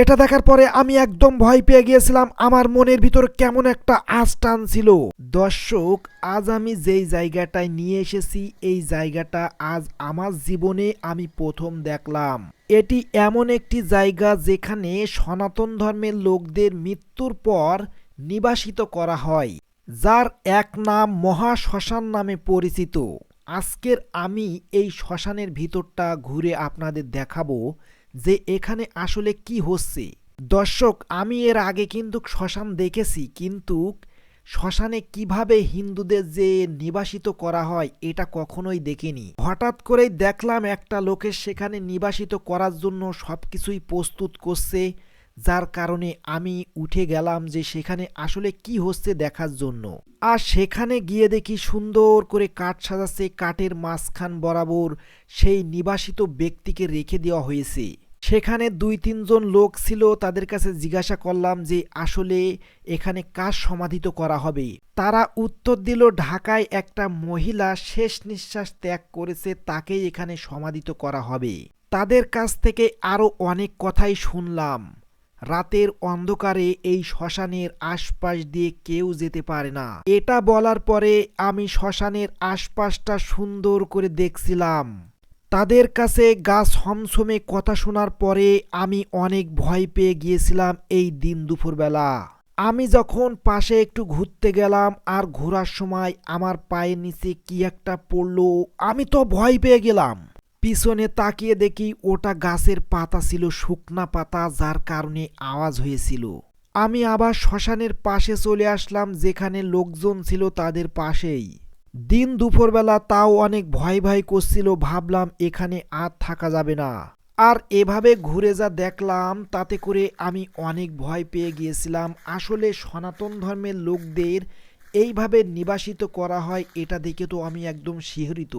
এটা দেখার পরে আমি একদম ভয় পেয়ে গিয়েছিলাম, আমার মনের ভিতর কেমন একটা আশ টানছিল দর্শক, আজ আমি যেই জায়গাটায় নিয়ে এসেছি, এই জায়গাটা আজ আমার জীবনে আমি প্রথম দেখলাম। এটি এমন একটি জায়গা যেখানে সনাতন ধর্মের লোকদের মৃত্যুর পর নিবাসিত করা হয়, যার এক নাম মহা শ্মশান নামে পরিচিত। আজকের আমি এই শ্মশানের ভিতরটা ঘুরে আপনাদের দেখাবো যে এখানে আসলে কি হচ্ছে। দর্শক, আমি এর আগে কিন্তু শ্মশান দেখেছি, কিন্তু শ্মশানে কীভাবে হিন্দুদের যে নিবাসিত করা হয়, এটা কখনোই দেখিনি। হঠাৎ করেই দেখলাম একটা লোকের সেখানে নিবাসিত করার জন্য সব কিছুই প্রস্তুত করছে। যার কারণে আমি উঠে গেলাম যে সেখানে আসলে কি হচ্ছে দেখার জন্য। আর সেখানে গিয়ে দেখি সুন্দর করে কাঠ সাজাচ্ছে, কাঠের মাঝখান বরাবর সেই নিবাসিত ব্যক্তিকে রেখে দেওয়া হয়েছে। সেখানে দুই তিনজন লোক ছিল, তাদের কাছে জিজ্ঞাসা করলাম যে আসলে এখানে কাজ সমাধিত করা হবে? তারা উত্তর দিল, ঢাকায় একটা মহিলা শেষ নিঃশ্বাস ত্যাগ করেছে, তাকেই এখানে সমাধিত করা হবে। তাদের কাছ থেকে আরও অনেক কথাই শুনলাম। রাতের অন্ধকারে এই শ্মশানের আশপাশ দিয়ে কেউ যেতে পারে না। এটা বলার পরে আমি শ্মশানের আশপাশটা সুন্দর করে দেখছিলাম। তাদের কাছে গা ছমছমে কথা শোনার পরে আমি অনেক ভয় পেয়ে গিয়েছিলাম এই দিন দুপুরবেলা। আমি যখন পাশে একটু ঘুরতে গেলাম আর ঘোরার সময় আমার পায়ের নিচে কি একটা পড়ল, আমি তো ভয় পেয়ে গেলাম। পিছনে তাকিয়ে দেখি ওটা গাছের পাতা ছিল, শুকনা পাতা, যার কারণে আওয়াজ হয়েছিল। আমি আবার শ্মশানের পাশে চলে আসলাম, যেখানে লোকজন ছিল তাদের পাশেই। দিন দুপুরবেলা তাও অনেক ভয় ভয় করছিল, ভাবলাম এখানে আর থাকা যাবে না। আর এভাবে ঘুরে যা দেখলাম, তাতে করে আমি অনেক ভয় পেয়ে গিয়েছিলাম। আসলে সনাতন ধর্মের লোকদের এইভাবে নিবাসিত করা হয়, এটা দেখে তো আমি একদম শিহরিত।